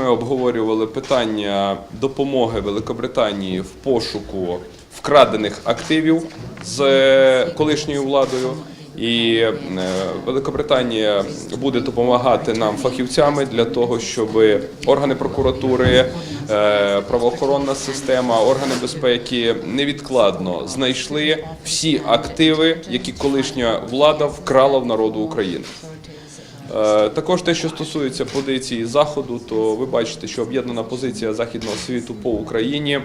ми обговорювали питання допомоги Великобританії в пошуку вкрадених активів з е, колишньою владою. І е, Великобританія буде допомагати нам фахівцями для того, щоб органи прокуратури, е, правоохоронна система, органи безпеки невідкладно знайшли всі активи, які колишня влада вкрала в народу України. Е, Також те, що стосується позиції заходу, то ви бачите, що об'єднана позиція західного світу по Україні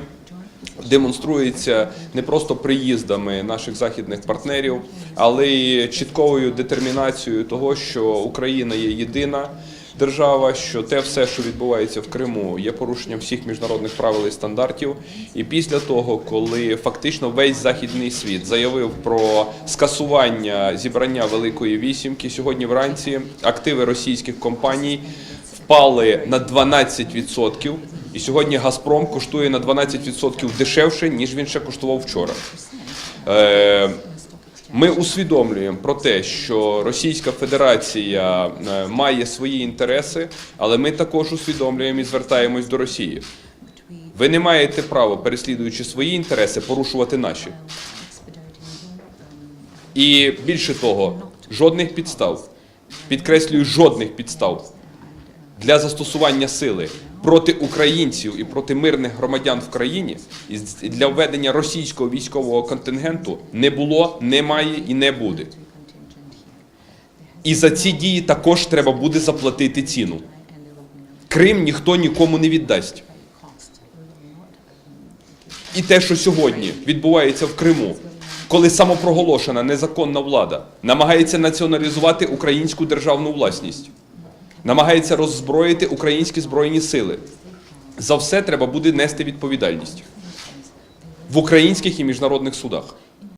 демонструється не просто приїздами наших західних партнерів, але й чіткою детермінацією того, що Україна є єдина. Держава, що те все, що відбувається в Криму, є порушенням всіх міжнародних правил і стандартів. І після того, коли фактично весь західний світ заявив про скасування зібрання Великої вісімки, сьогодні вранці активи російських компаній впали на 12%. І сьогодні Газпром коштує на 12% дешевше, ніж він ще коштував вчора. Ми усвідомлюємо про те, що Російська Федерація е, має свої інтереси, але ми також усвідомлюємо і звертаємось до Росії. Ви не маєте права, переслідуючи свої інтереси, порушувати наші. І більше того, жодних підстав, підкреслюю, жодних підстав для застосування сили проти українців і проти мирних громадян в країні для введення російського військового контингенту не було, немає і не буде. І за ці дії також треба буде заплатити ціну. Крим ніхто нікому не віддасть. І те, що сьогодні відбувається в Криму, коли самопроголошена незаконна влада намагається націоналізувати українську державну власність, намагається роззброїти українські збройні сили. За все треба буде нести відповідальність в українських і міжнародних судах.